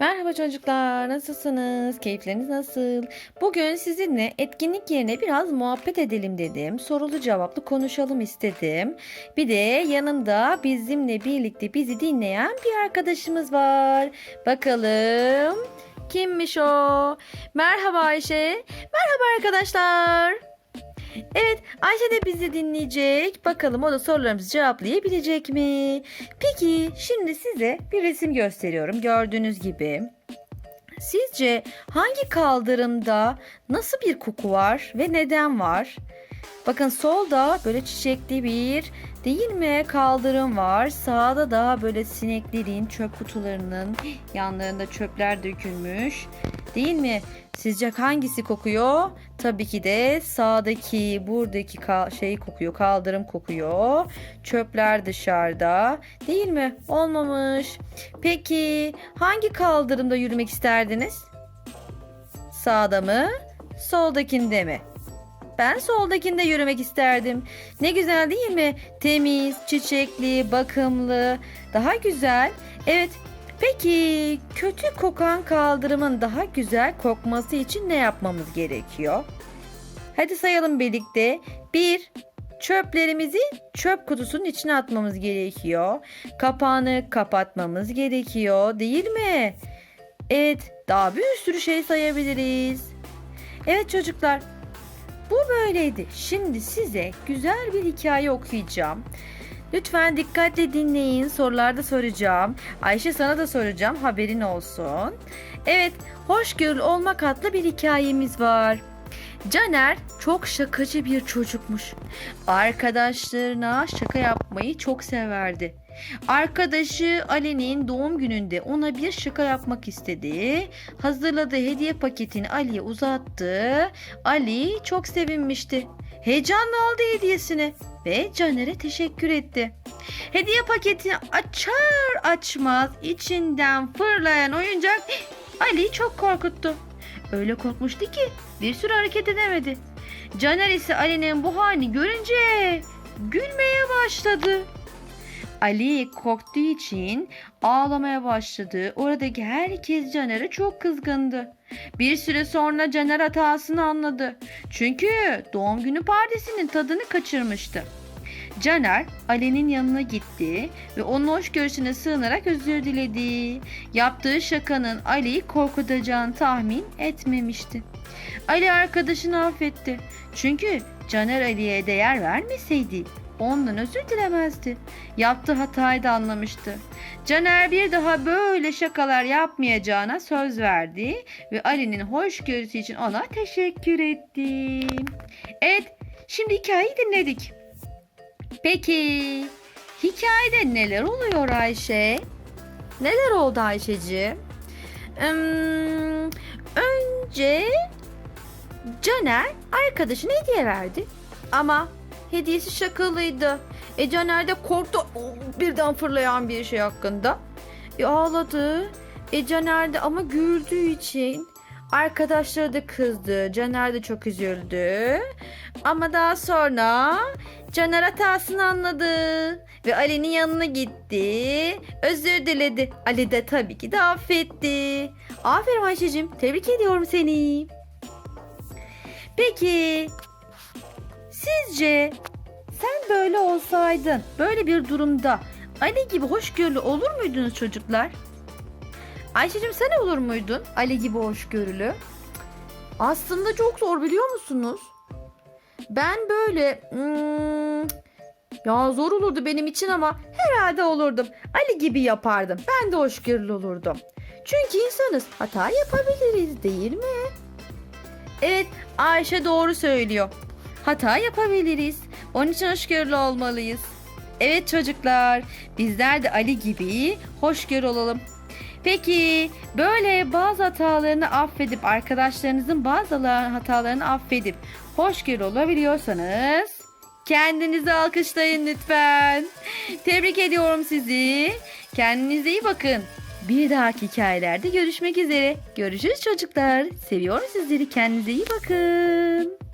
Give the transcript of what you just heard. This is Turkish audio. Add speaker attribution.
Speaker 1: Merhaba çocuklar, nasılsınız? Keyifleriniz nasıl? Bugün sizinle etkinlik yerine biraz muhabbet edelim dedim. Sorulu cevaplı konuşalım istedim. Bir de yanımda bizimle birlikte bizi dinleyen bir arkadaşımız var. Bakalım kimmiş o? Merhaba Ayşe. Merhaba arkadaşlar. Evet, Ayşe de bizi dinleyecek. Bakalım o da sorularımızı cevaplayabilecek mi? Peki, şimdi size bir resim gösteriyorum. Gördüğünüz gibi. Sizce hangi kaldırımda nasıl bir koku var ve neden var? Bakın solda böyle çiçekli bir değil mi kaldırım var. Sağda da böyle sineklerin çöp kutularının yanlarında çöpler dökülmüş. Değil mi? Sizce hangisi kokuyor? Tabii ki de sağdaki buradaki şey kokuyor. Kaldırım kokuyor. Çöpler dışarıda. Değil mi? Olmamış. Peki hangi kaldırımda yürümek isterdiniz? Sağda mı? Soldakinde mi? Ben soldakinde yürümek isterdim. Ne güzel değil mi? Temiz, çiçekli, bakımlı, daha güzel. Evet. Peki kötü kokan kaldırımın daha güzel kokması için ne yapmamız gerekiyor? Hadi sayalım birlikte. 1. Çöplerimizi çöp kutusunun içine atmamız gerekiyor. Kapağını kapatmamız gerekiyor, değil mi? Evet, daha bir sürü şey sayabiliriz. Evet çocuklar, bu böyleydi. Şimdi size güzel bir hikaye okuyacağım. Lütfen dikkatle dinleyin. Sorularda soracağım. Ayşe sana da soracağım. Haberin olsun. Evet, hoşgörülü olmak adlı bir hikayemiz var. Caner çok şakacı bir çocukmuş. Arkadaşlarına şaka yapmayı çok severdi. Arkadaşı Ali'nin doğum gününde ona bir şaka yapmak istedi. Hazırladığı hediye paketini Ali'ye uzattı. Ali çok sevinmişti. Heyecanla aldı hediyesini ve Caner'e teşekkür etti. Hediye paketini açar açmaz içinden fırlayan oyuncak Ali'yi çok korkuttu. Öyle korkmuştu ki bir süre hareket edemedi. Caner ise Ali'nin bu halini görünce gülmeye başladı. Ali korktuğu için ağlamaya başladı. Oradaki herkes Caner'e çok kızgındı. Bir süre sonra Caner hatasını anladı. Çünkü doğum günü partisinin tadını kaçırmıştı. Caner Ali'nin yanına gitti ve onun hoşgörüsüne sığınarak özür diledi. Yaptığı şakanın Ali'yi korkutacağını tahmin etmemişti. Ali arkadaşını affetti. Çünkü Caner Ali'ye değer vermeseydi ondan özür dilemezdi. Yaptığı hatayı da anlamıştı. Caner bir daha böyle şakalar yapmayacağına söz verdi ve Ali'nin hoşgörüsü için ona teşekkür etti. Evet, şimdi hikayeyi dinledik. Peki, hikayede neler oluyor Ayşe? Neler oldu Ayşeciğim? Hmm, önce Caner arkadaşına hediye verdi. Ama hediyesi şakalıydı. E Caner de korktu birden fırlayan bir şey hakkında. E ağladı. E Caner de ama güldüğü için arkadaşları da kızdı. Caner de çok üzüldü. Ama daha sonra Caner hatasını anladı ve Ali'nin yanına gitti. Özür diledi. Ali de tabii ki de affetti. Aferin Ayşe'cim. Tebrik ediyorum seni. Peki sizce sen böyle olsaydın böyle bir durumda Ali gibi hoşgörülü olur muydunuz çocuklar? Ayşe'cim sen olur muydun Ali gibi hoşgörülü? Aslında çok zor biliyor musunuz? Ben böyle hmm, ya zor olurdu benim için ama herhalde olurdum. Ali gibi yapardım. Ben de hoşgörülü olurdum. Çünkü insanız. Hata yapabiliriz değil mi? Evet Ayşe doğru söylüyor. Hata yapabiliriz. Onun için hoşgörülü olmalıyız. Evet çocuklar, bizler de Ali gibi hoşgörü olalım. Peki böyle bazı hatalarını affedip arkadaşlarınızın bazı hatalarını affedip hoşgörü olabiliyorsanız kendinizi alkışlayın lütfen. Tebrik ediyorum sizi. Kendinize iyi bakın. Bir dahaki hikayelerde görüşmek üzere. Görüşürüz çocuklar. Seviyorum sizleri. Kendinize iyi bakın.